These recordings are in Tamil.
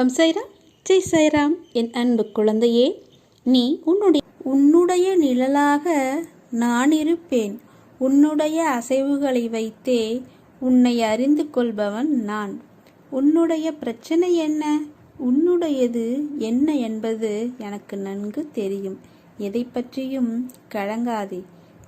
ஓம் சைராம். ஜெய் சைராம். என் அன்பு குழந்தையே நீ உன்னுடைய உன்னுடைய நிழலாக நான் இருப்பேன். உன்னுடைய அசைவுகளை வைத்தே உன்னை அறிந்து கொள்பவன் நான். உன்னுடைய பிரச்சனை என்ன? உன்னுடையது என்ன என்பது எனக்கு நன்கு தெரியும். எதை பற்றியும் கழங்காதே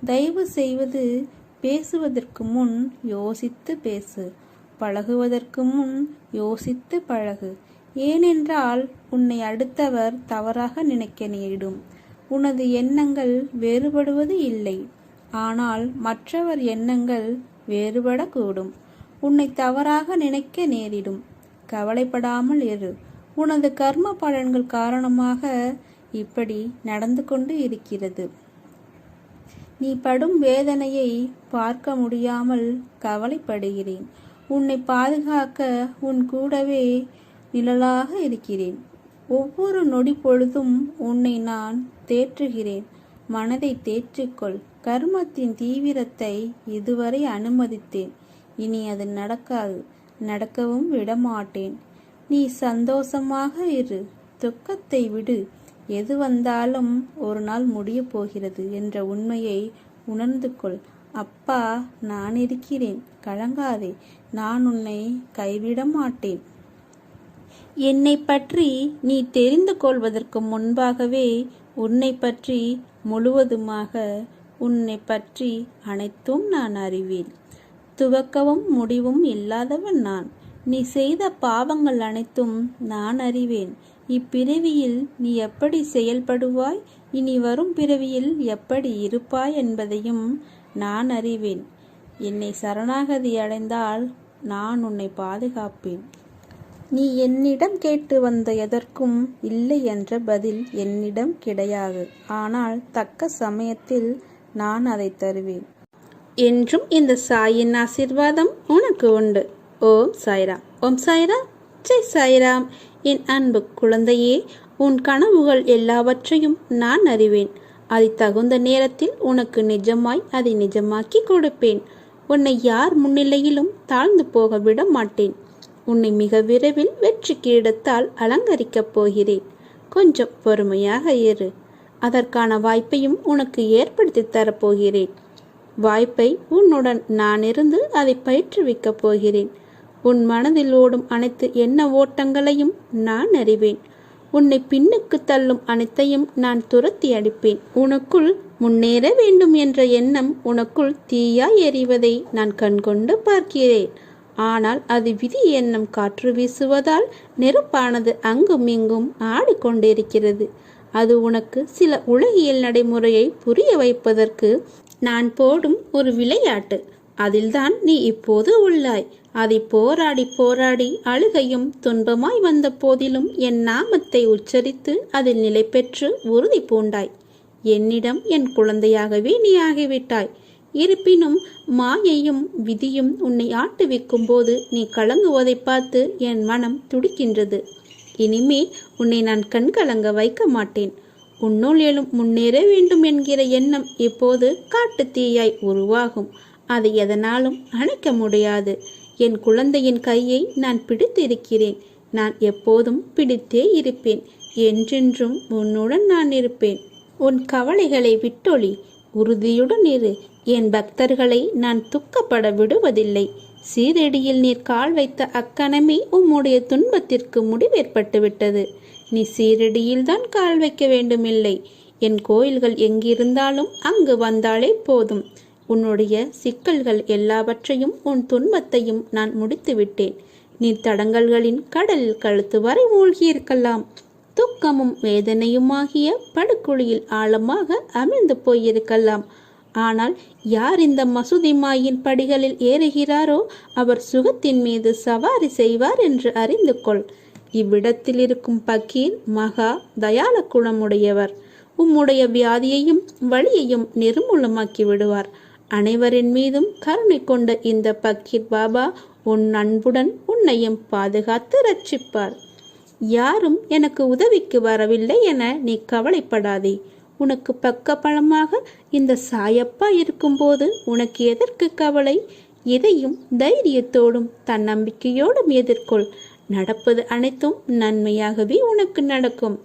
தயவு செய்வது பேசுவதற்கு முன் யோசித்து பேசு. பழகுவதற்கு முன் யோசித்து பழகு. ஏனென்றால் உன்னை அடுத்தவர் தவறாக நினைக்க நேரிடும். உனது எண்ணங்கள் வேறுபடுவது இல்லை. ஆனால் மற்றவர் எண்ணங்கள் வேறுபடக்கூடும். உன்னை தவறாக நினைக்க நேரிடும். கவலைப்படாமல் இரு. உனது கர்ம பலன்கள் காரணமாக இப்படி நடந்து கொண்டு இருக்கிறது. நீ படும் வேதனையை பார்க்க முடியாமல் கவலைப்படுகிறேன். உன்னை பாதுகாக்க உன் கூடவே நிழலாக இருக்கிறேன். ஒவ்வொரு நொடி பொழுதும் உன்னை நான் தேற்றுகிறேன். மனதை தேற்றிக்கொள். கர்மத்தின் தீவிரத்தை இதுவரை அனுமதித்தேன். இனி அது நடக்காது. நடக்கவும் விடமாட்டேன். நீ சந்தோஷமாக இரு. துக்கத்தை விடு. எது வந்தாலும் ஒரு நாள் முடியப் போகிறது என்ற உண்மையை உணர்ந்து கொள். அப்பா நான் இருக்கிறேன். கலங்காதே. நான் உன்னை கைவிட மாட்டேன் என்னை பற்றி நீ தெரிந்து கொள்வதற்கு முன்பாகவே உன்னை பற்றி முழுவதுமாக உன்னை பற்றி அனைத்தும் நான் அறிவேன். துவக்கவும் முடிவும் இல்லாதவன் நான். நீ செய்த பாவங்கள் அனைத்தும் நான் அறிவேன். இப்பிறவியில் நீ எப்படி செயல்படுவாய்? இனி வரும் பிறவியில் எப்படி இருப்பாய் என்பதையும் நான் அறிவேன். என்னை சரணாகதி அடைந்தால் நான் உன்னை பாதுகாப்பேன். நீ என்னிடம் கேட்டு வந்த எதற்கும் இல்லை என்ற பதில் என்னிடம் கிடையாது. ஆனால் தக்க சமயத்தில் நான் அதை தருவேன். என்றும் இந்த சாயின் ஆசிர்வாதம் உனக்கு உண்டு. ஓம் சாய்ராம். ஓம் சாய்ராம். ஜெய் சாய்ராம். என் அன்பு குழந்தையே உன் கனவுகள் எல்லாவற்றையும் நான் அறிவேன். அதை தகுந்த நேரத்தில் உனக்கு நிஜமாய் அதை நிஜமாக்கி கொடுப்பேன். உன்னை யார் முன்னிலையிலும் தாழ்ந்து போக விட மாட்டேன். உன்னை மிக விரைவில் வெற்றி கிரீடத்தால் அலங்கரிக்கப் போகிறேன். கொஞ்சம் பொறுமையாக இரு. அதற்கான வாய்ப்பையும் உனக்கு ஏற்படுத்தி தரப்போகிறேன் வாய்ப்பை உன்னுடன் நான் இருந்து அதை பயிற்றுவிக்கப் போகிறேன். உன் மனதில் ஓடும் அனைத்து எண்ண ஓட்டங்களையும் நான் அறிவேன். உன்னை பின்னுக்கு தள்ளும் அனைத்தையும் நான் துரத்தி அடிப்பேன். உனக்குள் முன்னேற வேண்டும் என்ற எண்ணம் உனக்குள் தீயாய் எறிவதை நான் கண்கொண்டு பார்க்கிறேன். ஆனால் அது விதி என்னும் காற்று வீசுவதால் நெருப்பானது அங்கும் இங்கும் ஆடிக்கொண்டிருக்கிறது. அது உனக்கு சில உலகியல் நடைமுறையை புரிய வைப்பதற்கு நான் போடும் ஒரு விளையாட்டு. அதில்தான் நீ இப்போது உள்ளாய். அதை போராடி போராடி அழுகையும் துன்பமாய் வந்த போதிலும் என் நாமத்தை உச்சரித்து அதில் நிலை பெற்று உறுதி பூண்டாய். என்னிடம் என் குழந்தையாகவே நீ ஆகிவிட்டாய். இருப்பினும் மாயையும் விதியும் உன்னை ஆட்டுவிக்கும் போது நீ கலங்குவதை பார்த்து என் மனம் துடிக்கின்றது. இனிமே உன்னை நான் கண்கலங்க வைக்க மாட்டேன். உன்னுள் எழும் முன்னேற வேண்டும் என்கிற எண்ணம் இப்போது காட்டு தீயாய் உருவாகும். அதை எதனாலும் அணைக்க முடியாது. என் குழந்தையின் கையை நான் பிடித்திருக்கிறேன். நான் எப்போதும் பிடித்தே இருப்பேன். என்றென்றும் உன்னுடன் நான் இருப்பேன். உன் கவலைகளை விட்டொழி. உறுதியுடன் இரு. என் பக்தர்களை நான் துக்கப்பட விடுவதில்லை. சீரடியில் நீர் கால் வைத்த அக்கணமே உம்முடைய துன்பத்திற்கு முடிவேற்பட்டுவிட்டது. நீ சீரடியில்தான் கால் வைக்க வேண்டுமில்லை. என் கோயில்கள் எங்கிருந்தாலும் அங்கு வந்தாலே போதும். உன்னுடைய சிக்கல்கள் எல்லாவற்றையும் உன் துன்பத்தையும் நான் முடித்து விட்டேன் நீ தடங்கல்களின் கடலில் கழுத்து வரை மூழ்கியிருக்கலாம். துக்கமும் வேதனையுமாகிய படுக்குழியில் ஆழமாக அமிழ்ந்து போயிருக்கலாம். ஆனால் யார் இந்த மசூதி மாயின் படிகளில் ஏறுகிறாரோ அவர் சுகத்தின் மீது சவாரி செய்வார் என்று அறிந்து கொள். இவ்விடத்தில் இருக்கும் பக்கீர் மகா தயால குணமுடையவர். உம்முடைய வியாதியையும் வழியையும் நிர்மூலமாக்கி விடுவார். அனைவரின் மீதும் கருணை கொண்ட இந்த பக்கீர் பாபா உன் அன்புடன் உன்னையும் பாதுகாத்து ரட்சிப்பார். யாரும் எனக்கு உதவிக்கு வரவில்லை என நீ கவலைப்படாதே. உனக்கு பக்க பழமாக இந்த சாயப்பா இருக்கும்போது உனக்கு எதற்கு கவலை? இதையும் தைரியத்தோடும் தன்னம்பிக்கையோடும் எதிர்கொள். நடப்பது அனைத்தும் நன்மையாகவே உனக்கு நடக்கும்.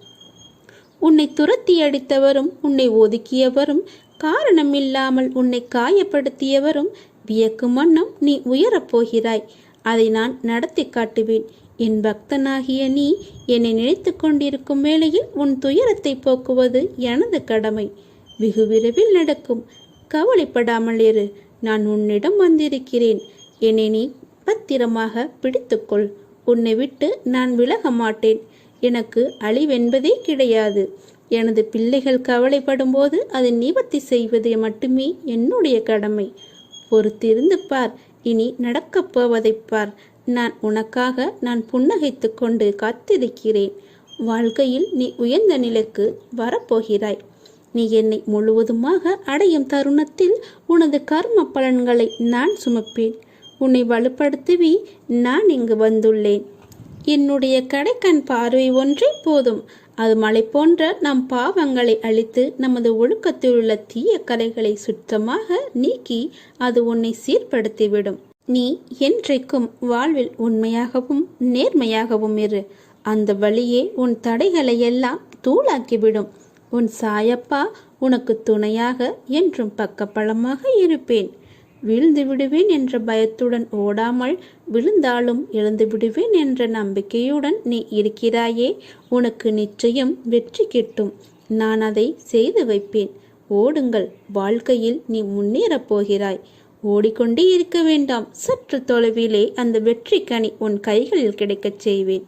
உன்னை துரத்தி அடித்தவரும் உன்னை ஒதுக்கியவரும் காரணமில்லாமல் உன்னை காயப்படுத்தியவரும் வியக்கும் வண்ணம் நீ உயரப் போகிறாய். அதை நான் நடத்தி காட்டுவேன். என் பக்தனாகிய நீ என்னை நினைத்து கொண்டிருக்கும் வேளையில் உன் துயரத்தை போக்குவது எனது கடமை. வெகு விரைவில் நடக்கும். கவலைப்படாமல் இரு. நான் உன்னிடம் வந்திருக்கிறேன். என்னை நீ பத்திரமாக பிடித்துக்கொள். உன்னை விட்டு நான் விலக மாட்டேன். எனக்கு அழிவென்பதே கிடையாது. எனது பிள்ளைகள் கவலைப்படும் போது அதை நிவர்த்தி செய்வது மட்டுமே என்னுடைய கடமை. பொறுத்திருந்து பார். இனி நடக்கப் போவதைப் பார். நான் உனக்காக நான் புன்னகைத்து கொண்டு காத்திருக்கிறேன். வாழ்க்கையில் நீ உயர்ந்த நிலைக்கு வரப்போகிறாய். நீ என்னை முழுவதுமாக அடையும் தருணத்தில் உனது கர்ம பலன்களை நான் சுமப்பேன். உன்னை வலுப்படுத்துவி நான் இங்கு வந்துள்ளேன். என்னுடைய கடைக்கண் பார்வை ஒன்றே போதும். அது மலை போன்ற நம் பாவங்களை அழித்து நமது ஒழுக்கத்தில் உள்ள தீய கலைகளை சுத்தமாக நீக்கி அது உன்னை சீர்படுத்திவிடும். நீ என்றைக்கும் வாழ்வில் உண்மையாகவும் நேர்மையாகவும் இரு. அந்த வழியே உன் தடைகளை எல்லாம் தூளாக்கிவிடும். உன் சாயப்பா உனக்கு துணையாக என்றும் பக்கபலமாக இருப்பேன். வீழ்ந்து விடுவேன் என்ற பயத்துடன் ஓடாமல் விழுந்தாலும் எழுந்து விடுவேன் என்ற நம்பிக்கையுடன் நீ இருக்கிறாயே. உனக்கு நிச்சயம் வெற்றி கிட்டும். நான் அதை செய்து வைப்பேன். ஓடுங்கள். வாழ்க்கையில் நீ முன்னேறப் போகிறாய். ஓடிக்கொண்டே இருக்க வேண்டாம். சற்று தொலைவிலே அந்த வெற்றி கனி உன் கைகளில் கிடைக்கச் செய்வேன்.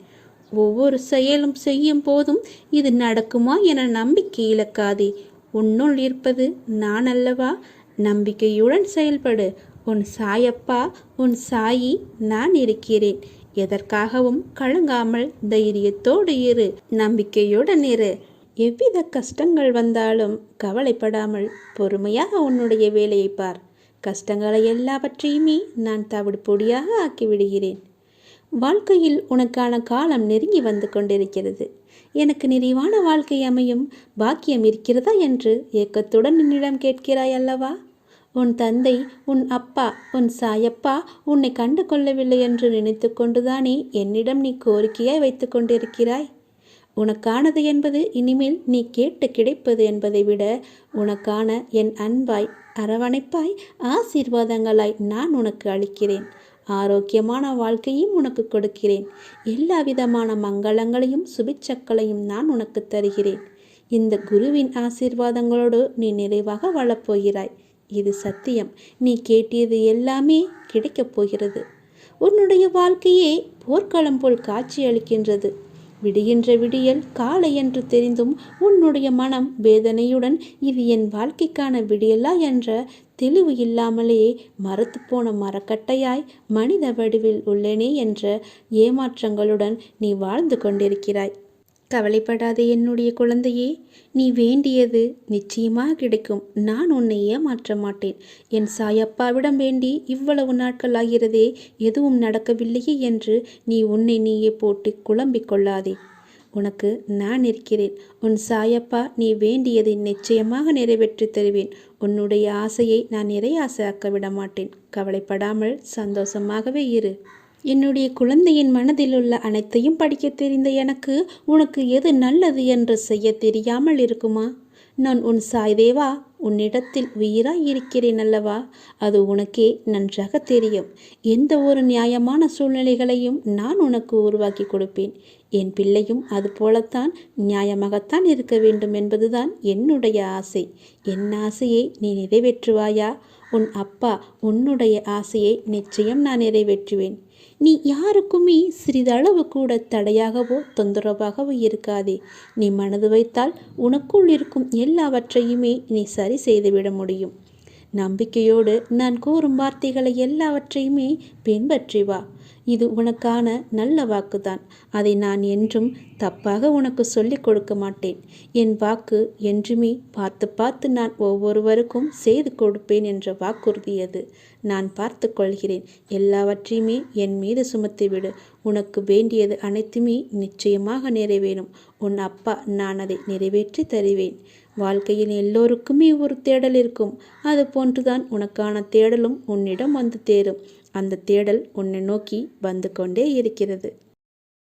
ஒவ்வொரு செயலும் செய்யும் போதும் இது நடக்குமா என நம்பிக்கை இழக்காதே. உன்னுள் இருப்பது நான் அல்லவா? நம்பிக்கையுடன் செயல்படு. உன் சாயப்பா உன் சாயி நான் இருக்கிறேன். எதற்காகவும் கலங்காமல் தைரியத்தோடு இரு. நம்பிக்கையுடன் இரு. எவ்வித கஷ்டங்கள் வந்தாலும் கவலைப்படாமல் பொறுமையாக உன்னுடைய வேலையை பார். கஷ்டங்களை எல்லாவற்றையுமே நான் தவிடு பொடியாக ஆக்கிவிடுகிறேன். வாழ்க்கையில் உனக்கான காலம் நெருங்கி வந்து கொண்டிருக்கிறது. எனக்கு நிறைவான வாழ்க்கை அமையும். பாக்கியம் இருக்கிறதா என்று ஏக்கத்துடன் என்னிடம் கேட்கிறாய் அல்லவா? உன் தந்தை உன் அப்பா உன் சாயப்பா உன்னை கண்டு கொள்ளவில்லை என்று நினைத்து கொண்டுதானே என்னிடம் நீ கோரிக்கையாய் வைத்து கொண்டிருக்கிறாய்? உனக்கானது என்பது இனிமேல் நீ கேட்டு கிடைப்பது என்பதை விட உனக்கான என் அன்பாய் அரவணைப்பாய் ஆசீர்வாதங்களாய் நான் உனக்கு அளிக்கிறேன். ஆரோக்கியமான வாழ்க்கையும் உனக்கு கொடுக்கிறேன். எல்லா விதமான மங்களங்களையும் சுபிச்சக்களையும் நான் உனக்கு தருகிறேன். இந்த குருவின் ஆசீர்வாதங்களோடு நீ நிறைவாக வாழப்போகிறாய். இது சத்தியம். நீ கேட்டியது எல்லாமே கிடைக்கப் போகிறது. உன்னுடைய வாழ்க்கையே போர்க்களம் போல் காட்சி அளிக்கின்றது விடுகின்ற விடியல் காலை என்று தெரிந்தும் உன்னுடைய மனம் வேதனையுடன் இது என் வாழ்க்கைக்கான விடியலா என்ற தெளிவு இல்லாமலேயே மரத்து போன மரக்கட்டையாய் மனித வடிவில் உள்ளேனே என்ற ஏமாற்றங்களுடன் நீ வாழ்ந்து கொண்டிருக்கிறாய். கவலைப்படாதே என்னுடைய குழந்தையே நீ வேண்டியது நிச்சயமாக கிடைக்கும். நான் உன்னை ஏமாற்ற மாட்டேன். என் சாயப்பாவிடம் வேண்டி இவ்வளவு நாட்கள் ஆகிறதே எதுவும் நடக்கவில்லையே என்று நீ உன்னை நீயே போட்டு குழம்பிக் கொள்ளாதே. உனக்கு நான் இருக்கிறேன். உன் சாயப்பா நீ வேண்டியதை நிச்சயமாக நிறைவேற்றி தருவேன். உன்னுடைய ஆசையை நான் நிறைய ஆசையாக்க விட மாட்டேன் கவலைப்படாமல் சந்தோஷமாகவே இரு. என்னுடைய குழந்தையின் மனதில் உள்ள அனைத்தையும் படிக்க தெரிந்த எனக்கு உனக்கு எது நல்லது என்று செய்ய தெரியாமல் இருக்குமா? நான் உன் சாய்தேவா உன்னிடத்தில் உயிராய் இருக்கிறேன் அல்லவா? அது உனக்கே நன்றாக தெரியும். எந்த ஒரு நியாயமான சூழ்நிலைகளையும் நான் உனக்கு உருவாக்கி கொடுப்பேன். என் பிள்ளையும் அது போலத்தான் நியாயமாகத்தான் இருக்க வேண்டும் என்பதுதான் என்னுடைய ஆசை. என் ஆசையை நீ நிறைவேற்றுவாயா? உன் அப்பா உன்னுடைய ஆசையை நிச்சயம் நான் நிறைவேற்றுவேன். நீ யாருக்குமே சிறிதளவு கூட தடையாகவோ தொந்தரவாகவோ இருக்காதே. நீ மனது வைத்தால் உனக்குள் இருக்கும் எல்லாவற்றையுமே நீ சரி செய்துவிட முடியும். நம்பிக்கையோடு நான் கூறும் வார்த்தைகளை எல்லாவற்றையுமே பின்பற்றி வா. இது உனக்கான நல்ல வாக்குதான். அதை நான் என்றும் தப்பாக உனக்கு சொல்லிக் கொடுக்க மாட்டேன். என் வாக்கு என்றுமே பார்த்து பார்த்து நான் ஒவ்வொருவருக்கும் செய்து கொடுப்பேன் என்ற வாக்குறுதியது நான் பார்த்து கொள்கிறேன். எல்லாவற்றையுமே என் மீது சுமத்திவிடு உனக்கு வேண்டியது அனைத்துமே நிச்சயமாக நிறைவேறும். உன் அப்பா நான் அதை நிறைவேற்றி தருவேன். வாழ்க்கையில் எல்லோருக்குமே ஒரு தேடல் இருக்கும். அது போன்றுதான் உனக்கான தேடலும் உன்னிடம் வந்து தேரும். அந்த தேடல் உன்னை நோக்கி வந்து கொண்டே இருக்கிறது.